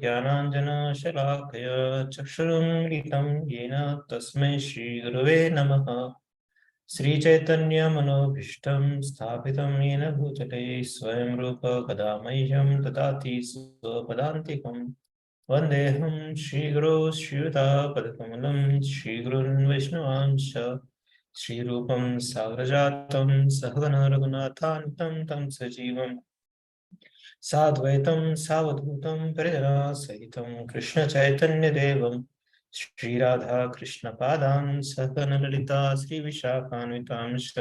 ज्ञानाञ्जनशलाकय चक्षुरुन्मिलितं येन तस्मै श्रीगुरवे नमः। श्रीचैतन्यमनोभीष्टं स्थापितं येन भूतले स्वयं रूप कदा मह्यं ददाति स्वपदान्तिकं। वन्देऽहं श्रीगुरो श्रीयुतापदकमलं श्रीगुरुन् वैष्णवांश श्रीरूपं सागरजातं सहगण रघुनाथान्तं तं सजीवम्। साद्वैतं सावद्भूतं परिजनासहितं कृष्णचैतन्यदेवं श्रीराधा सह सहगणललिता श्रीविशाखान्वितांश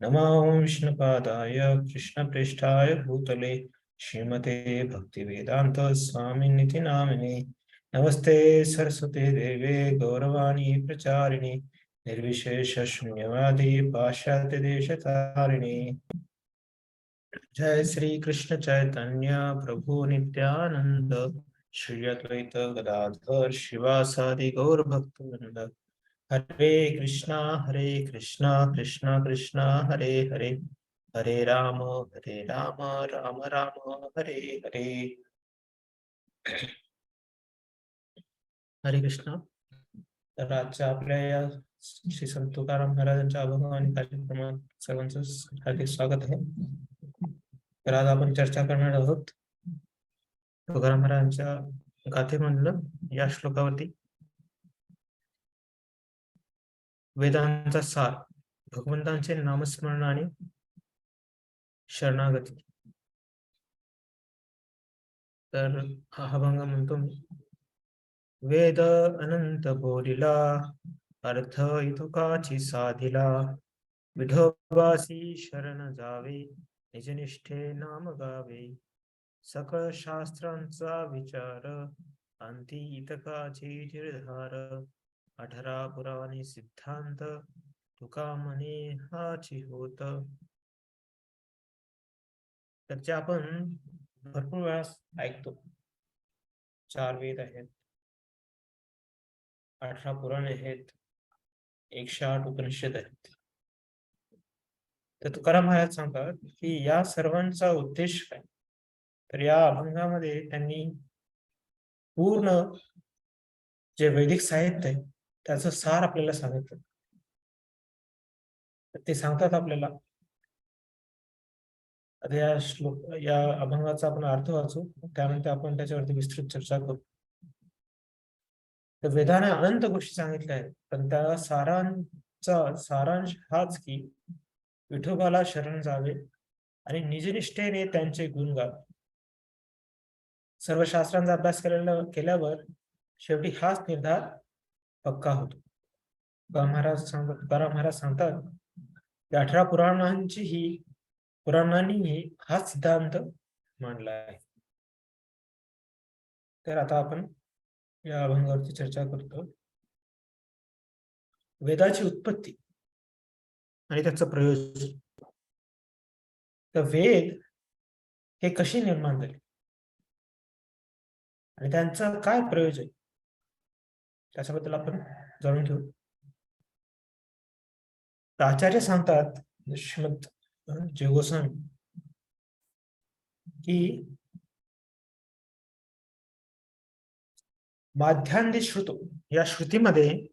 नमो विष्णुपादाय कृष्णप्रेष्ठाय भूतले श्रीमते भक्तिवेदान्त स्वामिनिति नामिने नमस्ते सरस्वते देवे गौरवाणी प्रचारिणी निर्विशेष शून्यवादी जय श्री कृष्ण चैतन्य प्रभु नित्यानंद श्री अद्वैत गदाधर शिवासादि गौर भक्तवृंद। हरे कृष्णा हरे कृष्णा कृष्णा कृष्णा हरे हरे। हरे राम हरे राम राम राम हरे हरे। हरे कृष्णा। तर आजच्या आपल्या या श्री संत तुकाराम महाराजांच्या अभंग आणि कार्यक्रमात सर्वांचं हार्दिक स्वागत आहे. तर आज आपण चर्चा करणार आहोत तुकाराम महाराजांच्या गाथेमधलं या श्लोकावरती. वेदांचा सार भगवंतांचे नामस्मरण आणि शरणागती. तर हा अभंग म्हणतो मी. वेद अनंत बोलिला अर्थ इतुकाची साधिला. विठोबासी शरण जावे. निजनिष्ठे नाम गावे। सकळ शास्त्रांचा विचार अंती इतकाची निर्धार। अठरा पुराणे सिद्धांत तुका म्हणे हाची होत। तर आपण भरपूर वेळा ऐकतो। चार वेद आहेत। अठरा पुराणे आहेत। एकशे आठ उपनिषद आहेत। तर तुकाराम महाराज सांगतात की या सर्वांचा उद्देश काय? तर या अभंगामध्ये त्यांनी पूर्ण जे वैदिक साहित्य आहे त्याचं सार आपल्याला सांगितलं. ते सांगतात आपल्याला. आता या श्लोक या अभंगाचा आपण अर्थ वाचू त्यानंतर आपण त्याच्यावरती विस्तृत चर्चा करू. तर वेदाने अनंत गोष्टी सांगितल्या आहेत पण त्या सारांचा सारांश हाच की विठोबाला शरण जावे आणि निजनिष्ठेने त्यांचे गुण गावे. सर्व शास्त्रांचा अभ्यास केलेला केल्यावर शेवटी हाच निर्धार पक्का होतो. महाराज सांगतात तुकाराम महाराज सांगतात की अठरा पुराणांची ही पुराणांनीही हा सिद्धांत मांडला आहे. तर आता आपण या अभंगावरची चर्चा करतो. वेदाची उत्पत्ती. आणि त्याचं प्रयोजन. तर वेद हे कशी निर्माण झाले? आणि त्यांचं काय प्रयोजन? त्याच्याबद्दल आपण जाणून घेऊ. आचार्य सांगतात श्रीमद जेगोसन की माध्यांदी श्रुतो या श्रुतीमध्ये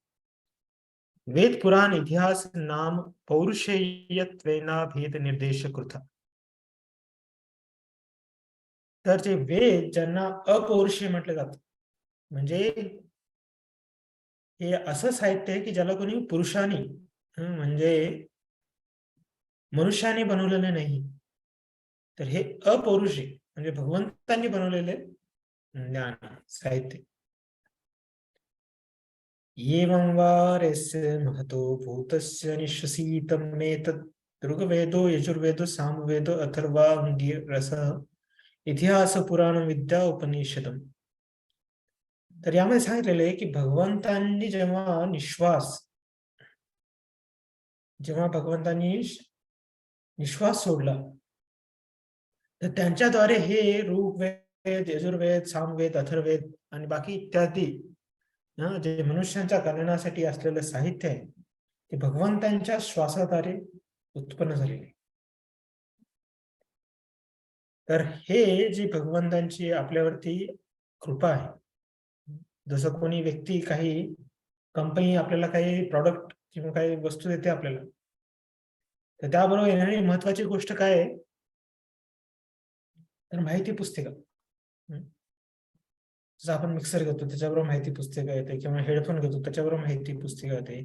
वेद पुराण इतिहास नाम पौरुषेयत्वेना भेद निर्देश कृत तर जे वेद ज्यांना अपौरुषीय म्हटलं जात म्हणजे हे असं साहित्य आहे की ज्याला कोणी पुरुषाने म्हणजे मनुष्याने बनवलेले नाही. तर हे अपौरुषी म्हणजे भगवंतांनी बनवलेले ज्ञान साहित्य. एवं वारस्य महतो भूतस्य निश्वसीतमेतत् ऋग्वेदो यजुर्वेदो सामवेदो अथर्वाङ्गिरस इतिहास पुराण विद्या उपनिषदम। तर यामध्ये सांगितलेलं आहे की भगवंतांनी जेव्हा निश्वास। जेव्हा भगवंतांनी निश्वास सोडला। तर त्यांच्याद्वारे हे ऋग्वेद यजुर्वेद सामवेद अथर्वेद आणि बाकी इत्यादी जे मनुष्यांच्या कल्याणासाठी असलेलं साहित्य आहे ते भगवंतांच्या श्वासाद्वारे उत्पन्न झालेले तर हे जी भगवंतांची आपल्यावरती कृपा आहे जसं कोणी व्यक्ती काही कंपनी आपल्याला काही प्रॉडक्ट किंवा काही वस्तू देते आपल्याला तर त्याबरोबर येणारी महत्वाची गोष्ट काय आहे? तर माहिती पुस्तिका. जसं आपण मिक्सर घेतो त्याच्याबरोबर माहिती पुस्तिका येते किंवा हेडफोन घेतो त्याच्याबरोबर माहिती पुस्तिका येते.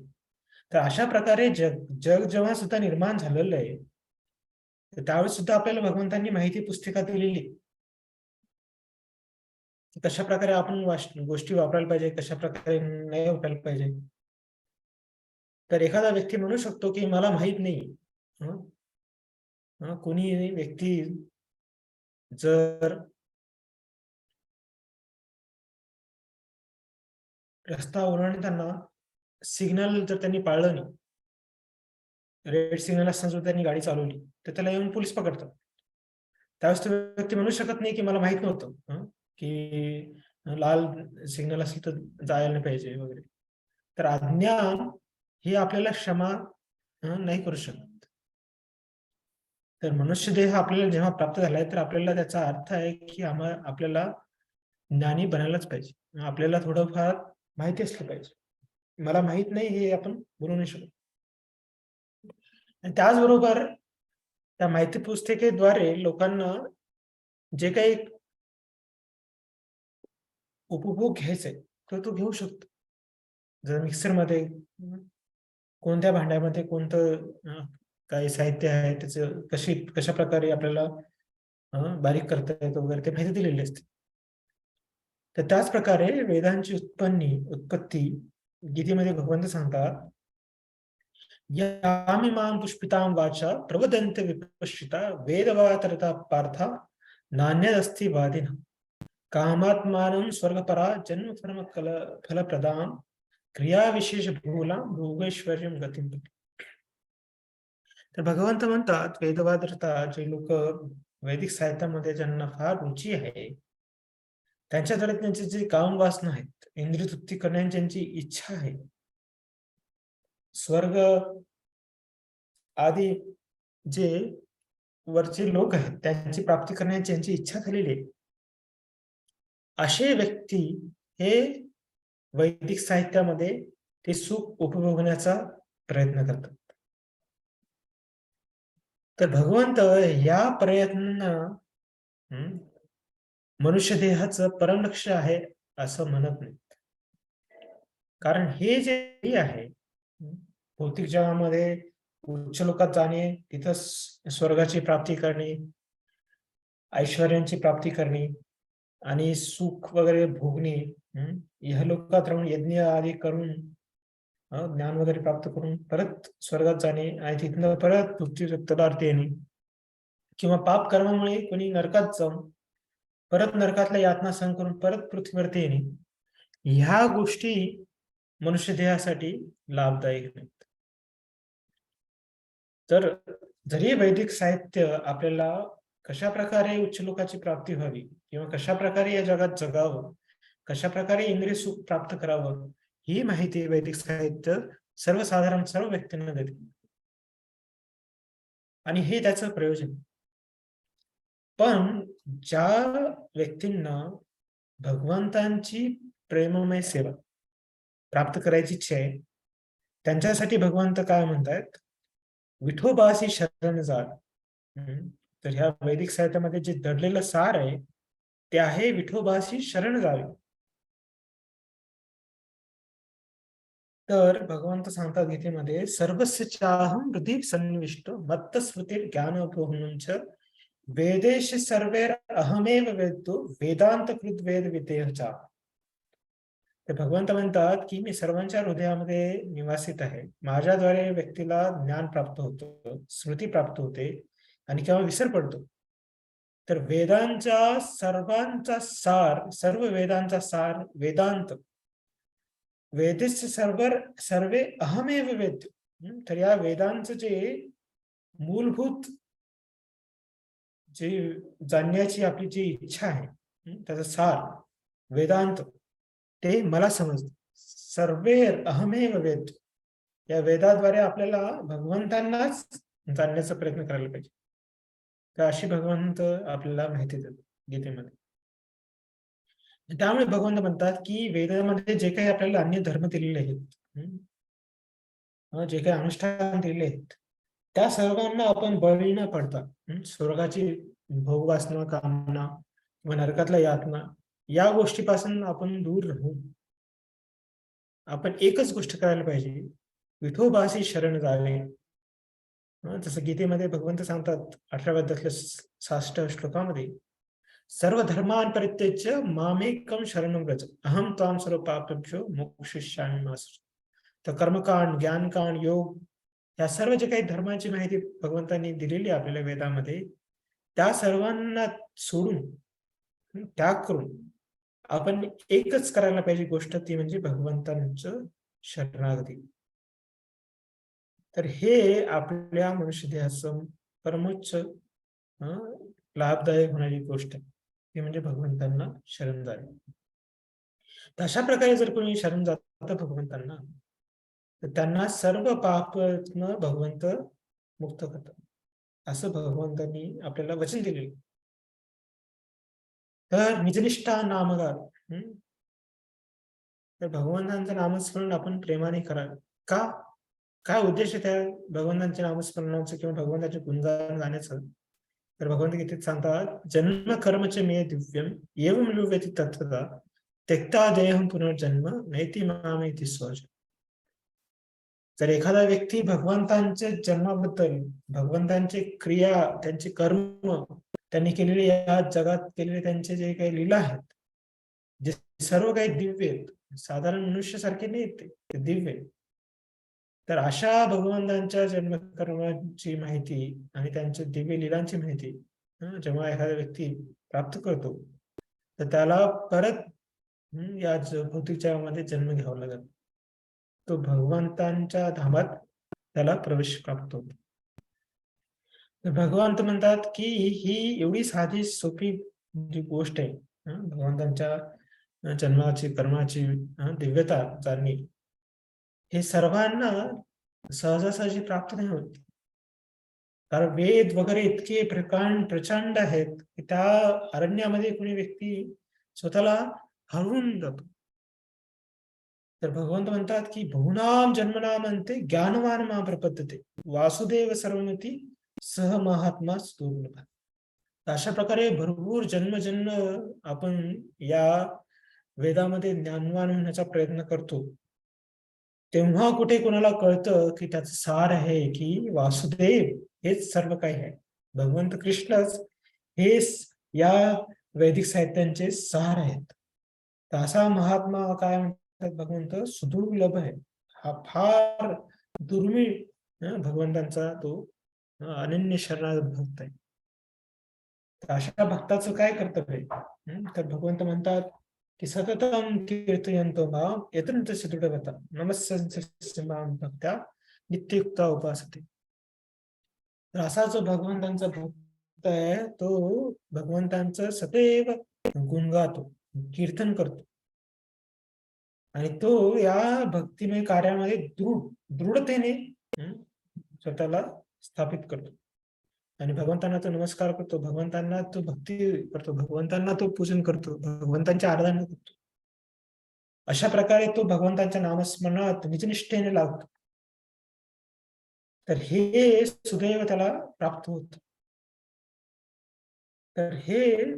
तर अशा प्रकारे जग जग जेव्हा सुद्धा निर्माण झालेलं आहे तर त्यावेळेस सुद्धा आपल्याला भगवंतांनी माहिती पुस्तिका दिलेली. कशा प्रकारे आपण गोष्टी वापरायला पाहिजे कशा प्रकारे नाही वापरायला पाहिजे. तर एखादा व्यक्ती म्हणू शकतो की मला माहीत नाही. कोणी व्यक्ती जर रस्ता ओलांडताना सिग्नल जर त्यांनी पाळलं नाही रेड सिग्नल असताना जर त्यांनी गाडी चालवली तर त्याला येऊन पोलीस पकडतात. त्यावेळेस तो व्यक्ती म्हणू शकत नाही की मला माहीत नव्हतं की लाल सिग्नल असेल तर जायला नाही पाहिजे वगैरे. तर अज्ञान ही आपल्याला क्षमा नाही करू शकत. तर मनुष्य देह आपल्याला जेव्हा प्राप्त झालाय तर आपल्याला त्याचा अर्थ आहे की आम्हाला आपल्याला ज्ञानी बनायलाच पाहिजे. आपल्याला थोडंफार माहिती असलं पाहिजे. मला माहीत नाही हे आपण बोलू नाही शकत. आणि त्याचबरोबर त्या माहिती पुस्तिकेद्वारे लोकांना जे काही उपभोग घ्यायचे तर तो घेऊ शकतो. जर मिक्सरमध्ये कोणत्या भांड्यामध्ये कोणतं काही साहित्य आहे त्याचं कशी कशा प्रकारे आपल्याला बारीक करता येतं वगैरे ते माहिती दिलेली असते. तर त्याच प्रकारे वेदांची उत्पन्नी उत्पत्ती गीतेमध्ये भगवंत सांगतात यामिमाम पुष्पितां वाचा प्रवदंत विपश्चिता वेदवातरता पार्था नान्यदस्ति वादिन कामात्मानं स्वर्गपरा जन्म कर्म कल फलप्रदान क्रियाविशेष भूला भोगैश्वर्यं गतिं। तर भगवंत म्हणतात वेदवादरता जे लोक वैदिक साहित्यामध्ये ज्यांना फार रुची आहे त्यांच्याद्वारे त्यांचे जे काम वासना आहेत इंद्रिय तृप्ती करण्याची त्यांची इच्छा आहे. स्वर्ग आदी जे वरचे लोक आहेत त्यांची प्राप्ती करण्याची त्यांची इच्छा झालेली आहे. असे व्यक्ती हे वैदिक साहित्यामध्ये ते सुख उपभोगण्याचा प्रयत्न करतात. तर भगवंत या प्रयत्नांना मनुष्य देहाचं परमलक्ष आहे असं म्हणत नाही. कारण हे जे आहे भौतिक जगामध्ये उच्च लोकात जाणे तिथं स्वर्गाची प्राप्ती करणे ऐश्वर्यांची प्राप्ती करणे आणि सुख वगैरे भोगणे हम्म, ह्या लोकात राहून यज्ञ आदी करून ज्ञान वगैरे प्राप्त करून परत स्वर्गात जाणे आणि तिथनं परत पृथ्वी येणे किंवा पाप कर्मामुळे कोणी नरकात जाऊन परत नरकातल्या यातना सहन करून परत पृथ्वीवरती येणे. ह्या गोष्टी मनुष्य देहासाठी लाभदायक नाहीत. तर जरी वैदिक साहित्य आपल्याला कशा प्रकारे उच्च लोकाची प्राप्ती व्हावी किंवा कशा प्रकारे या जगात जगावं कशा प्रकारे इंद्रिय सुख प्राप्त करावं ही माहिती वैदिक साहित्य सर्वसाधारण सर्व व्यक्तींना देते. आणि हे त्याचं प्रयोजन. पण ज्या व्यक्तींना भगवंतांची प्रेममय सेवा प्राप्त करायची इच्छा आहे त्यांच्यासाठी भगवंत काय म्हणतायत? विठोबासी शरण जाळ. तर ह्या वैदिक साहित्यामध्ये जे दडलेलं सार आहे ते आहे विठोबासी शरण जावे तर भगवंत सांगतात गीतेमध्ये सर्वस्य चाहम हृदय सन्निविष्ट मत्त स्मृती ज्ञान वेदेश सर्वेर अहमेव वेदतो वेदांत कृत वेद विदेहचा ते भगवंत म्हणतात की मी सर्वांच्या हृदयामध्ये निवासित आहे. माझ्याद्वारे व्यक्तीला ज्ञान प्राप्त होतं स्मृती प्राप्त होते आणि केव्हा विसर पडतो. तर वेदांचा सर्वांचा सार सर्व वेदांचा सार वेदांत. वेदेश सर्वर सर्वे अहमेव वेद तर या वेदांचं जे मूलभूत जे जाणण्याची आपली जी इच्छा आहे त्याचा सार वेदांत ते मला समजत. सर्वेर अहमेव वेद. या वेदाद्वारे आपल्याला भगवंतांनाच जाणण्याचा प्रयत्न करायला पाहिजे. तर अशी भगवंत आपल्याला माहिती देतात गीतेमध्ये. त्यामुळे भगवंत म्हणतात की वेदामध्ये जे काही आपल्याला अन्य धर्म दिलेले आहेत जे काही अनुष्ठान दिलेले आहेत त्या सर्वांना आपण बळी न पडता स्वर्गाची भोगवासना कामना किंवा नरकातला यातना या गोष्टीपासून आपण दूर राहू. आपण एकच गोष्ट करायला पाहिजे विठोबाशी शरण जावे जसं गीतेमध्ये भगवंत सांगतात अठराव्या साष्ट श्लोकामध्ये सर्व धर्मान परित्यज मामेकम शरण व्रज अहम ताम सर्व पापेभ्यो मोक्षिष्यामी तर कर्मकांड ज्ञानकांड योग या सर्व जे काही धर्माची माहिती भगवंतांनी दिलेली आहे आपल्याला वेदामध्ये त्या सर्वांना सोडून त्याग करून आपण एकच करायला पाहिजे गोष्ट ती म्हणजे भगवंतांचं शरणागती. तर हे आपल्या मनुष्य देहाचं परमोच्च लाभदायक होणारी गोष्ट ती म्हणजे भगवंतांना शरण जाणे. तशा अशा प्रकारे जर कोणी शरण जातं भगवंतांना त्यांना सर्व पाप भगवंत मुक्त करतात. असं भगवंतांनी आपल्याला वचन दिलेलं तर निजनिष्ठा नामगार हम्म? तर भगवंतांचं नामस्मरण आपण प्रेमाने करावे का? काय उद्देश आहे त्या भगवंतांच्या नामस्मरणाचं किंवा भगवंताचे गुणगान गाण्याचं? तर भगवंत गीतेत सांगतात जन्म कर्मचे मे दिव्यम एवं लुव्यति तत्वता त्यक्ता देहम पुनर्जन्म नैती मामेती स्वजन जर एखादा व्यक्ती भगवंतांच्या जन्माबद्दल भगवंतांचे क्रिया त्यांचे कर्म त्यांनी केलेले या जगात केलेले त्यांचे जे काही लीला आहेत जे सर्व काही दिव्य आहेत साधारण मनुष्यासारखे नाही ते ते दिव्य आहेत. तर अशा भगवंतांच्या जन्मकर्माची माहिती आणि त्यांच्या दिव्य लीलांची माहिती जेव्हा एखादा व्यक्ती प्राप्त करतो तर त्याला परत या भौतिक जगामध्ये जन्म घ्यावा लागत तो भगवंतांच्या धामात त्याला प्रवेश प्राप्त होतो. भगवंत म्हणतात की ही एवढी साधी सोपी जी गोष्ट आहे भगवंतांच्या जन्माची कर्माची दिव्यता जाणणे हे सर्वांना सहजासहजी प्राप्त नाही होत. कारण वेद वगैरे इतके प्रकांड प्रचंड आहेत की त्या अरण्यामध्ये कोणी व्यक्ती स्वतःला हरवून जातो. तर भगवंत म्हणतात की बहुनाम जन्मनाम अंते ज्ञानवान महाप्रपद्धते वासुदेव सर्वमती सह महात्मा स्तूर्ण अशा प्रकारे भरपूर जन्म जन्म आपण या वेदामध्ये ज्ञानवान होण्याचा प्रयत्न करतो. तेव्हा कुठे कोणाला कळतं की त्याचं सार आहे की वासुदेव हेच सर्व काही आहे. भगवंत कृष्णच हेच या वैदिक साहित्यांचे सार आहेत. असा महात्मा काय म्हणतात असतात भगवंत सुदुर्लभ आहे. हा फार दुर्मिळ भगवंतांचा तो अनन्य शरणागत भक्त आहे. अशा भक्ताचं काय कर्तव्य तर भगवंत म्हणतात की सततम कीर्तयंतो भाव यतंत दृढवता नमस्संस्य माम भक्त्या नित्ययुक्ता उपासते. तर असा जो भगवंतांचा भक्त आहे तो भगवंतांचं सदैव गुणगातो कीर्तन करतो. आणि तो या भक्तिमय कार्यामध्ये दृढ दृढतेने स्वतःला स्थापित करतो. आणि भगवंतांना तो नमस्कार करतो. भगवंतांना तो भक्ती करतो. भगवंतांना तो पूजन करतो. भगवंतांच्या आराधना करतो. अशा प्रकारे तो भगवंतांच्या नामस्मरणात निजनिष्ठेने लागतो तर हे सुदैव त्याला प्राप्त होत. तर हे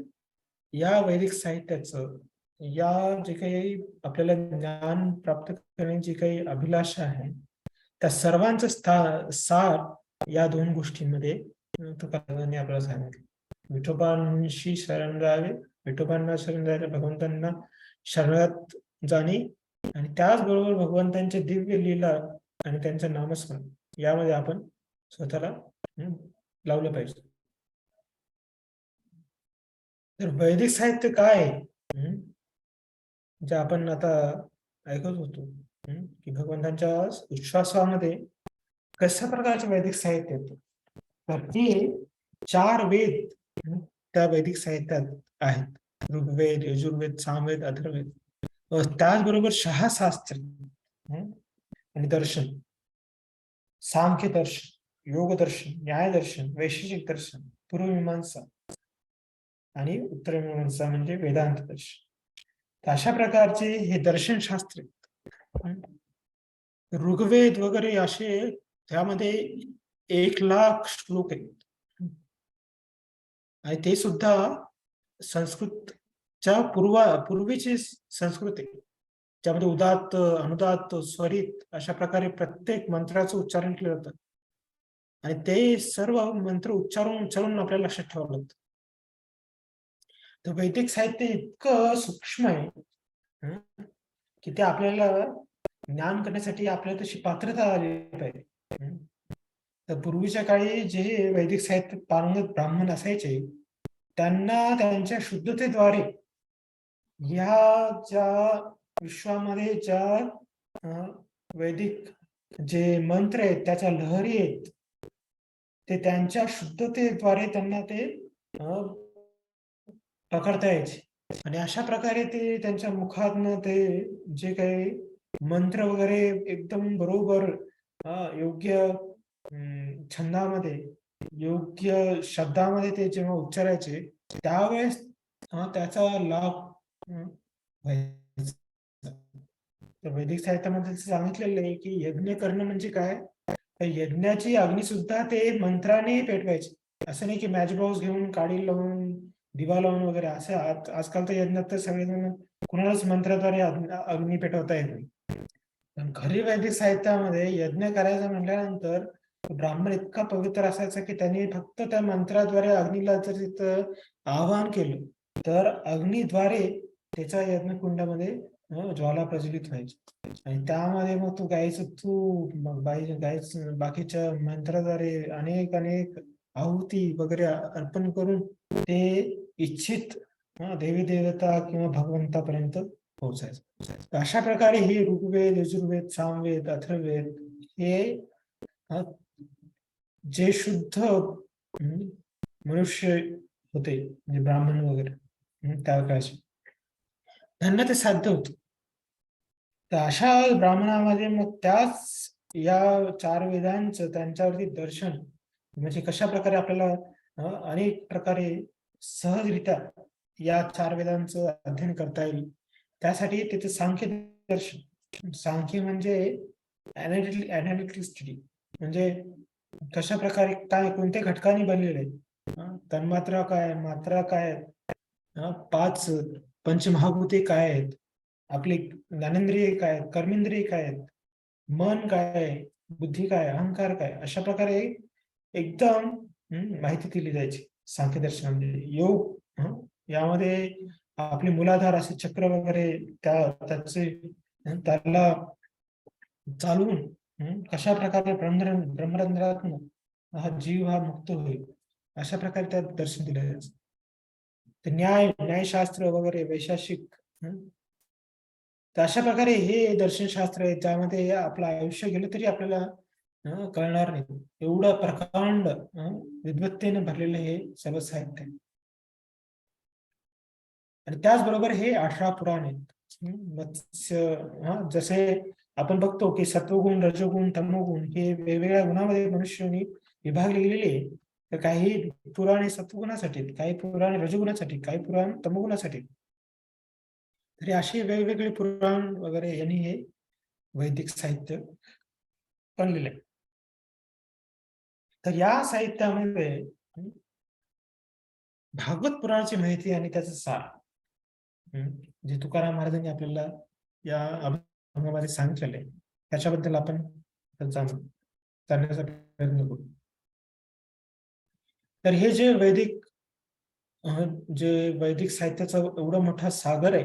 या वैदिक साहित्याचं या जे काही आपल्याला ज्ञान प्राप्त करण्याची काही अभिलाषा आहे त्या सर्वांचं स्था सार या दोन गोष्टींमध्ये तुकारामांनी आपल्याला सांगितलं विठोबांशी शरण जावे विठोबांना शरण जायला भगवंतांना शरणात जाणे आणि त्याचबरोबर भगवंतांचे दिव्य लीला आणि त्यांचं नामस्मरण यामध्ये आपण स्वतःला लावलं पाहिजे. तर वैदिक साहित्य काय जे आपण आता ऐकत होतो की भगवंतांच्या उच्छ्वासामध्ये कशा प्रकारचे वैदिक साहित्य येतं? तर ते चार वेद त्या वैदिक साहित्यात आहेत. ऋग्वेद यजुर्वेद सामवेद अथर्वेद त्याचबरोबर शहाशास्त्र आणि दर्शन. सांख्य दर्शन योग दर्शन न्याय दर्शन वैशेषिक दर्शन पूर्वमीमांसा आणि उत्तरमीमांसा म्हणजे वेदांत दर्शन. अशा प्रकारचे हे दर्शनशास्त्र आहेत. ऋग्वेद वगैरे असे त्यामध्ये एक लाख श्लोक आहेत. आणि ते सुद्धा संस्कृतच्या पूर्वा पूर्वीची संस्कृत आहे ज्यामध्ये उदात्त अनुदात्त स्वरित अशा प्रकारे प्रत्येक मंत्राचं उच्चारण केलं जातं. आणि ते सर्व मंत्र उच्चारून उच्चारून आपल्याला लक्षात ठेवावं लागतं. तर वैदिक साहित्य इतकं सूक्ष्म आहे की ते आपल्याला ज्ञान करण्यासाठी आपल्याला तशी पात्रता आली पाहिजे तर पूर्वीच्या काळी जे वैदिक साहित्य पारंगत ब्राह्मण असायचे त्यांना त्यांच्या शुद्धतेद्वारे ह्या ज्या विश्वामध्ये ज्या वैदिक जे मंत्र आहेत त्याच्या लहरी आहेत ते त्यांच्या शुद्धतेद्वारे त्यांना ते अं, पकडता यायचे. आणि अशा प्रकारे ते त्यांच्या मुखातनं ते जे काही मंत्र वगैरे एकदम बरोबर योग्य छंदामध्ये योग्य शब्दामध्ये ते जेव्हा उच्चारायचे त्यावेळेस त्याचा लाभ व्हायचा. वैदिक साहित्यामध्ये सांगितलेलं आहे की यज्ञ करणं म्हणजे काय? यज्ञाची अग्नी सुद्धा ते मंत्राने पेटवायचे. असं नाही की मॅच बॉक्स घेऊन काडी लावून दिवा लावून वगैरे असं आज- आजकाल तर यज्ञात तर सगळेजण कुणालाच मंत्राद्वारे अग्नी पेटवता येत नाही. पण खरी वैदिक साहित्यामध्ये यज्ञ करायचं म्हटल्यानंतर ब्राह्मण इतका पवित्र असायचा की त्यांनी फक्त त्या मंत्राद्वारे अग्नीला जर तिथं आवाहन केलं तर अग्नीद्वारे त्याच्या यज्ञकुंडामध्ये कुंडामध्ये ज्वाला प्रज्वलित व्हायची. आणि त्यामध्ये मग तू गायचं तू बाई गायचं बाकीच्या मंत्राद्वारे अनेक अनेक आहुती वगैरे अर्पण करून ते इच्छित देवी देवता किंवा भगवंतापर्यंत पोहोचायचं. अशा प्रकारे ही ऋग्वेद यजुर्वेद सामवेद अथर्वेद हे जे शुद्ध मनुष्य होते म्हणजे ब्राह्मण वगैरे त्या काळचे. त्यांना ते साध्य होत. तर अशा ब्राह्मणामध्ये मग त्याच या चार वेदांचं त्यांच्यावरती दर्शन म्हणजे कशा प्रकारे आपल्याला अनेक प्रकारे सहजरित्या या चार वेदांचं अध्ययन करता येईल. त्यासाठी त्याचं सांख्य दर्शन. सांख्य म्हणजे अनालिटिसिटी म्हणजे कशा प्रकारे काय कोणत्या घटकांनी बनलेले तन्मात्रा काय मात्रा काय आहेत, पाच पंचमहाभूते काय आहेत? आपली ज्ञानेंद्रिय काय आहेत? कर्मेंद्रिय काय आहेत? मन काय आहे? बुद्धी काय अहंकार काय अशा प्रकारे एकदम माहिती दिली जायची. सांख्यदर्शन. म्हणजे योग यामध्ये आपले मुलाधार असे चक्र वगैरे त्या त्याचे त्याला चालवून कशा प्रकारे ब्रह्म ब्रह्मरंध्रातून हा जीव हा मुक्त होईल अशा प्रकारे त्यात दर्शन दिले जायचं. न्याय न्यायशास्त्र वगैरे वैशाषिक तर अशा प्रकारे हे दर्शनशास्त्र आहे ज्यामध्ये आपलं आयुष्य गेलं तरी आपल्याला कळणार नाही. एवढं प्रकांड विद्वत्तेने भरलेलं हे सर्व साहित्य आणि त्याचबरोबर हे अठरा पुराण आहेत. मत्स्य जसे आपण बघतो की सत्वगुण रजगुण तमोगुण हे वेगवेगळ्या गुणामध्ये मनुष्याने विभागले गेलेले आहे तर काही पुराणे सत्वगुणासाठी काही पुराणे रजगुणासाठी काही पुराण तमोगुणासाठी तरी असे वेगवेगळे पुराण वगैरे यांनी हे वैदिक साहित्य बनलेले आहे. तर या साहित्यामध्ये भागवत पुराणाची माहिती आणि त्याचं सार. जे तुकाराम महाराजांनी आपल्याला या अभंगामध्ये सांगितलेले त्याच्याबद्दल आपण जाणण्याचा प्रयत्न करू. तर हे जे वैदिक जे वैदिक साहित्याचा एवढा मोठा सागर आहे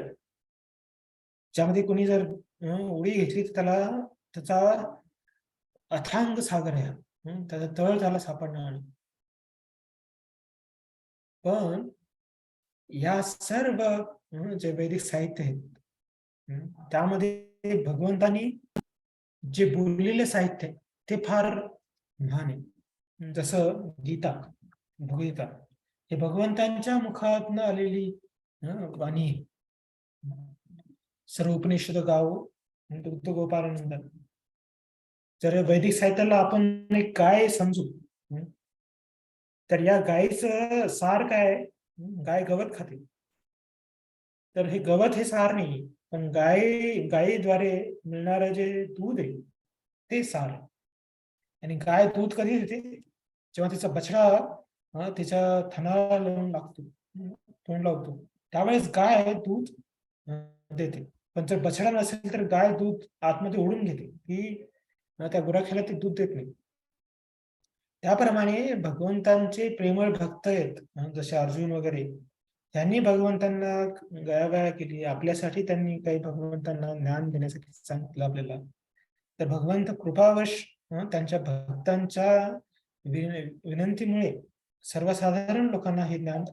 ज्यामध्ये कोणी जर उडी घेतली तर त्याला त्याचा अथांग सागर आहे त्याचा तळ त्याला सापडणार. नाही पण या सर्व जे वैदिक साहित्य आहेत त्यामध्ये भगवंतानी जे बोललेले साहित्य आहे ते फार महान आहे. जसं गीता भगवगीता हे भगवंतांच्या मुखातन आलेली वाणी सर्व उपनिषद गाव दुग्ध गोपालानंद जर वैदिक साहित्याला आपण एक गाय समजू? हं, तर या गायीचं सार काय? हं, गाय गवत खाते. तर हे गवत हे सार नाही पण गाय गायीद्वारे मिळणारं जे दूध आहे ते सार. आणि गाय दूध कधी देते? जेव्हा तिचा बछडा हा तिच्या थनाला लावून लागतो हं, तोंड लावतो. त्यावेळेस गाय दूध देते. पण जर बछडा नसेल तर गाय दूध आतमध्ये ओढून घेते. अं, त्या गुराख्याला ती दूध देत नाही. त्याप्रमाणे भगवंतांचे प्रेमळ भक्त आहेत जसे अर्जुन वगैरे त्यांनी भगवंतांना गयावया केली. आपल्यासाठी त्यांनी काही भगवंतांना ज्ञान देण्यासाठी सांगितलं आपल्याला. तर भगवंत कृपावश त्यांच्या भक्तांच्या विनंतीमुळे सर्वसाधारण लोकांना हे ज्ञान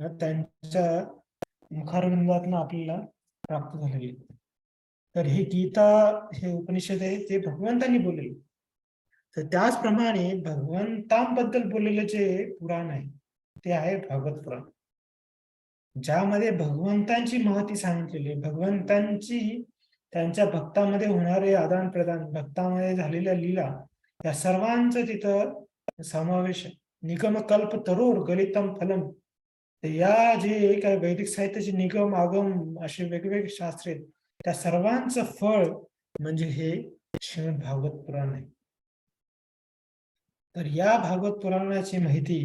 त्यांच्या मुखारविंदातनं आपल्याला प्राप्त झालेले आहे. तर हे गीता हे उपनिषद आहे ते भगवंतांनी बोललेले. तर त्याचप्रमाणे भगवंतांबद्दल बोललेलं जे पुराण आहे ते आहे भागवत पुराण. ज्यामध्ये भगवंतांची महती सांगितलेली भगवंतांची त्यांच्या भक्तामध्ये होणारे आदान प्रदान भक्तामध्ये झालेल्या लीला या सर्वांचं तिथं समावेश निगम कल्प तरुर गलितम फलम. या जे काय वैदिक साहित्याचे निगम आगम असे वेगवेगळे शास्त्र आहेत त्या सर्वांचं फळ म्हणजे हे श्रीमद भागवत पुराण आहे. तर या भागवत पुराणाची माहिती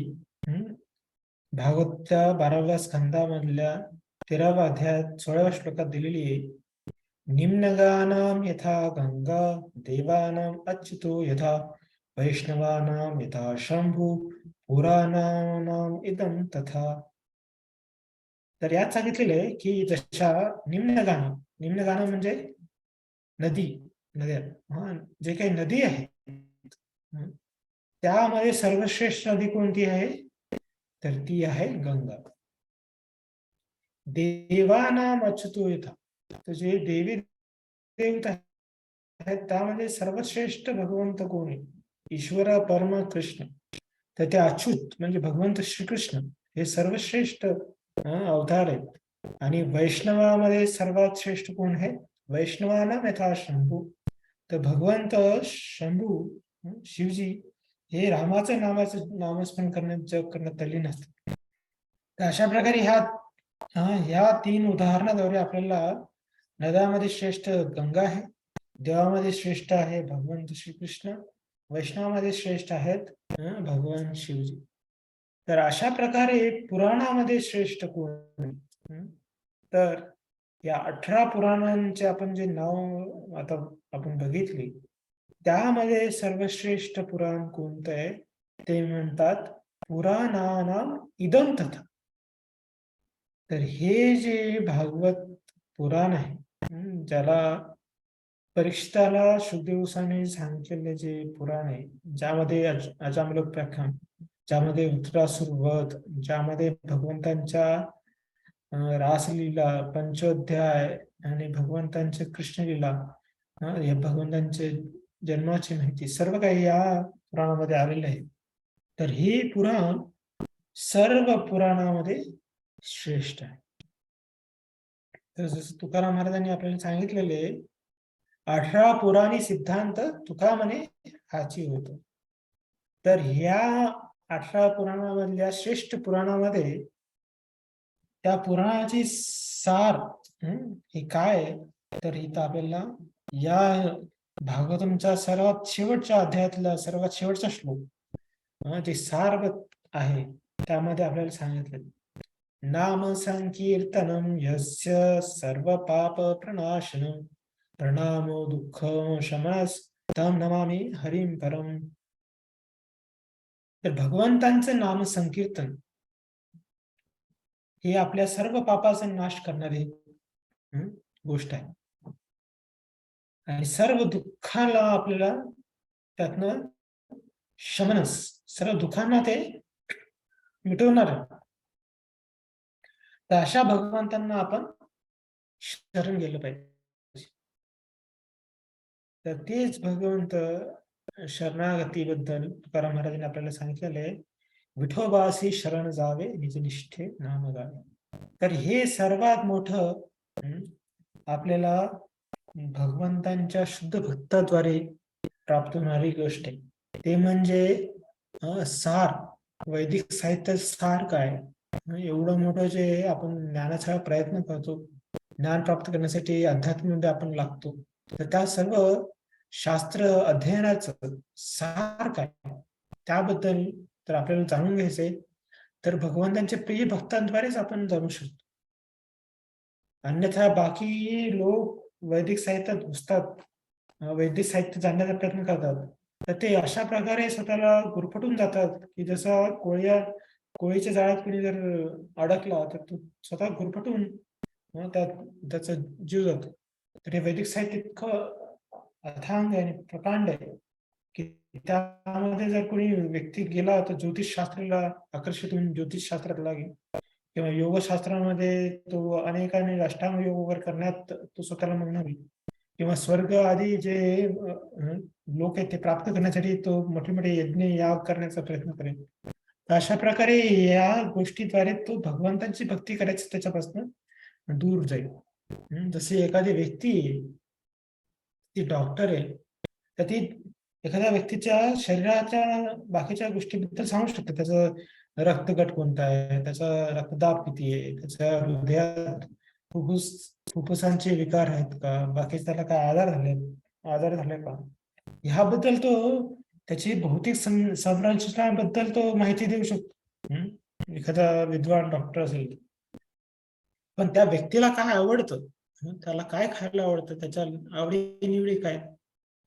भागवतच्या बाराव्या स्कंदामधल्या तेराव्या अध्यायात सोळाव्या श्लोकात दिलेली आहे. निम्नगानाम यथा गंगा देवानाम अच्युतो यथा वैष्णवानाम यथा शंभू पुराणानाम इदम तथा तर यात सांगितलेलं आहे की जशा निम्न गाणं म्हणजे नदी नद्या. जे काही नदी आहे त्यामध्ये सर्वश्रेष्ठ नदी कोणती आहे? तर ती आहे गंगा. देवानाम अच्युतो यथा तर जे देवी देवता आहेत त्यामध्ये सर्वश्रेष्ठ भगवंत कोण आहे? ईश्वर परम कृष्ण तर ते अच्युत म्हणजे भगवंत श्रीकृष्ण हे सर्वश्रेष्ठ अवतार आहेत. आणि वैष्णवामध्ये सर्वात श्रेष्ठ कोण आहे? वैष्णवानाम यथा शंभू. तर भगवंत शंभू शिवजी हे रामाचं नामाचं नामस्मरण करण्यात जग करण्यात तल्लीन असतात. तर अशा प्रकारे ह्या ह्या तीन उदाहरणाद्वारे आपल्याला नद्यामध्ये श्रेष्ठ गंगा आहे देवामध्ये श्रेष्ठ आहे भगवंत श्रीकृष्ण वैष्णवामध्ये श्रेष्ठ आहेत भगवान शिवजी. तर अशा प्रकारे पुराणामध्ये श्रेष्ठ कोण तर या अठरा पुराणांचे आपण जे नाव आता आपण बघितले त्यामध्ये सर्वश्रेष्ठ पुराण कोणतं आहे? ते म्हणतात पुराणानाम इदम तथा. तर हे जे भागवत पुराण आहे ज्याला परीक्षिताला सुखदेव गोस्वामी सांगितलेले जे पुराण आहे ज्यामध्ये अज- प्रख्यान ज्यामध्ये उत्तरासुर वध ज्यामध्ये भगवंतांच्या रासलीला पंचोध्याय आणि भगवंतांचे कृष्णलीला या भगवंतांचे जन्माची माहिती सर्व काही या पुराणामध्ये आलेले आहे. तर हे पुराण सर्व पुराणामध्ये श्रेष्ठ आहे. तर जसं तुकाराम महाराजांनी आपल्याला सांगितलेले अठरा पुराणी सिद्धांत तुका म्हणे हाची होतो. तर ह्या अठरा पुराणामधल्या श्रेष्ठ पुराणामध्ये त्या पुराणाची सार हे काय आहे? तर इथं आपल्याला या भागवतमच्या सर्वात शेवटच्या अध्यायातला सर्वात शेवटचा श्लोक जे सार आहे त्यामध्ये आपल्याला सांगितलं नाम संकीर्तनम यस्य सर्व पाप प्रणाशनम प्रणामो दुःख शमस तम नमामि हरिम परम तर भगवंतांचं नाम संकीर्तन हे आपल्या सर्व पापाचा नाश करणारी गोष्ट आहे. आणि सर्व दुःखाला आपल्याला त्यातनं शमनस सर्व दुःखांना ते मिटवणार तर अशा भगवंतांना आपण शरण गेलं पाहिजे. तर तेच भगवंत शरणागतीबद्दल तुकाराम महाराजांनी आपल्याला सांगितलेलं आहे. विठोबासी शरण जावे निजनिष्ठे नाम गावे. तर हे सर्वात मोठं आपल्याला भगवंतांच्या शुद्ध भक्ताद्वारे प्राप्त होणारी गोष्ट आहे. ते म्हणजे सार वैदिक साहित्य सार काय? एवढं मोठं जे आपण ज्ञानाचा प्रयत्न करतो ज्ञान प्राप्त करण्यासाठी अध्यात्म आपण लागतो. तर त्या सर्व शास्त्र अध्ययनाचं सार काय त्याबद्दल तर आपल्याला जाणून घ्यायचंय तर भगवंतांच्या प्रिय भक्तांद्वारेच आपण जाणू शकतो. अन्यथा बाकी लोक वैदिक साहित्यात घुसतात. वैदिक साहित्य जाणण्याचा प्रयत्न करतात. तर ते अशा प्रकारे स्वतःला गुरफटून जातात की जसा कोळ्या कोळीच्या जाळ्यात कोणी जर अडकला तर तो स्वतः गुरफटून त्यात त्याचा जीव जातो. तर हे वैदिक साहित्य इतकं अथांग आणि प्रकांड आहे. की त्यामध्ये जर कोणी व्यक्ती गेला तर ज्योतिष शास्त्राला आकर्षित होऊन ज्योतिष शास्त्रात लागेल. किंवा योगशास्त्रामध्ये तो अनेकांनी अष्टांग योग वगैरे करण्यात तो स्वतःला मग्न होईल. किंवा स्वर्ग आदी जे लोक आहेत ते प्राप्त करण्यासाठी तो मोठे मोठे यज्ञ याग करण्याचा प्रयत्न करेल. तर अशा प्रकारे या गोष्टीद्वारे तो भगवंतांची भक्ती करायची त्याच्यापासून दूर जाईल. हम्म, जशी एखादी व्यक्ती ती डॉक्टर आहे. तर ती एखाद्या व्यक्तीच्या शरीराच्या बाकीच्या गोष्टीबद्दल सांगू शकते. त्याचं रक्तगट कोणता आहे? त्याचा रक्तदाब किती आहे? त्याच्या हृदयात फुफ्फुस फुफ्फुसांचे विकार आहेत का? बाकी त्याला काय आजार झाले? आजार झाले का? ह्याबद्दल तो त्याची भौतिक संरचनाबद्दल तो माहिती देऊ शकतो. एखादा विद्वान डॉक्टर असेल. पण त्या व्यक्तीला काय आवडतं? त्याला काय खायला आवडतं? त्याच्या आवडीनिवडी काय?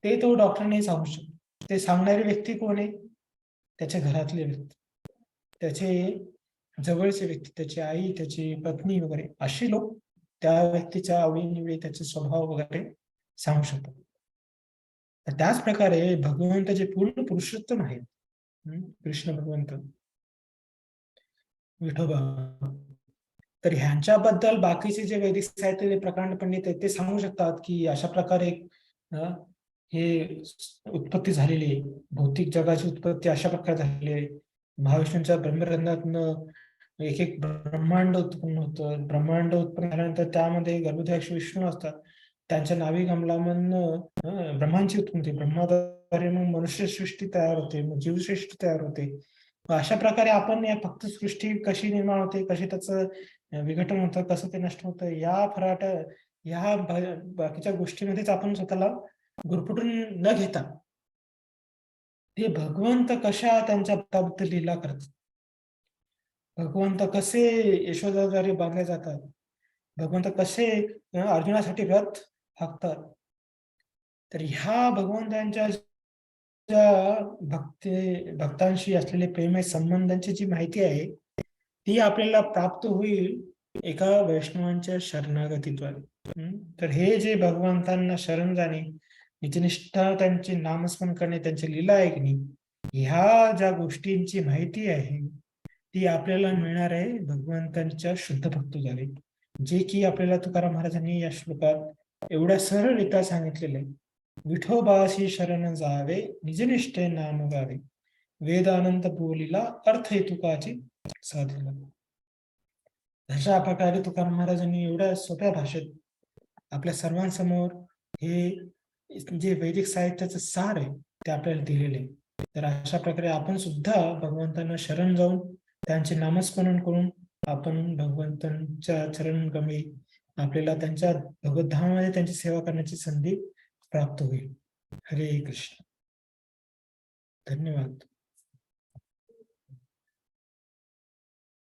ते तो डॉक्टर नाही सांगू शकतो. ते सांगणारी व्यक्ती कोण आहे? त्याच्या घरातले व्यक्ती. त्याचे जवळचे व्यक्ती त्याची आई त्याची पत्नी वगैरे असे लोक त्या व्यक्तीच्या आवडीनिवडी त्याचे स्वभाव वगैरे सांगू शकतात. त्याच प्रकारे भगवंत जे पूर्ण पुरुषोत्तम आहेत. कृष्ण भगवंत. विठोबा तर ह्यांच्याबद्दल बाकीचे जे वैदिक साहित्य प्रकांड पंडित आहेत ते सांगू शकतात की अशा प्रकारे हे उत्पत्ती झालेली आहे. भौतिक जगाची उत्पत्ती अशा प्रकारे झालेली आहे. महाविष्णूंच्या ब्रह्मरंगातनं एक एक ब्रह्मांड उत्पन्न होतं. ब्रह्मांड उत्पन्न झाल्यानंतर त्यामध्ये गर्भोदयाक्ष विष्णू असतात. त्यांच्या नावी कमलामधनं अं, ब्रह्मांची उत्पत्ती ब्रह्माद्वारे मग मनुष्य सृष्टी तयार होते मग जीवसृष्टी तयार होते. अशा प्रकारे आपण या फक्त सृष्टी कशी निर्माण होते कशी त्याचं विघटन होतं कसं ते नष्ट होतं या फराट या बाकीच्या गोष्टीमध्येच आपण स्वतःला गुरफटून न घेता ते भगवंत कशा त्यांच्या भक्ताबद्दल लीला करतात? भगवंत कसे यशोदाद्वारे बांधले जातात? भगवंत कसे अर्जुनासाठी रथ हाकतात? तर ह्या भगवंतांच्या ज्या भक्ती भक्तांशी असलेले प्रेम संबंधांची जी माहिती आहे ती आपल्याला प्राप्त होईल एका वैष्णवांच्या शरणागतीद्वारे. तर हे जे भगवंतांना शरण जाणे नित्यनिष्ठा त्यांचे नामस्मरण करणे त्यांची लीला ऐकणे ह्या ज्या गोष्टींची माहिती आहे ती आपल्याला मिळणार आहे भगवंतांच्या शुद्ध भक्तद्वारे. जे की आपल्याला तुकाराम महाराजांनी या श्लोकात एवढ्या सरळरित्या सांगितलेलं. आहे विठोबाशी शरण जावे निजनिष्ठे नाम गावे. वेदानंत बोलीला अर्थ हेतुकाची साधिला. अशा प्रकारे तुकाराम महाराजांनी एवढ्या सोप्या भाषेत आपल्या सर्वांसमोर हे जे वैदिक साहित्याचं सार आहे ते आपल्याला दिलेले तर अशा प्रकारे आपण सुद्धा भगवंतांना शरण जाऊन त्यांचे नामस्मरण करून आपण भगवंतांच्या चरणगमी आपल्याला त्यांच्या भगवद्धामामध्ये त्यांची सेवा करण्याची संधी प्राप्त होईल. हरे कृष्ण. धन्यवाद.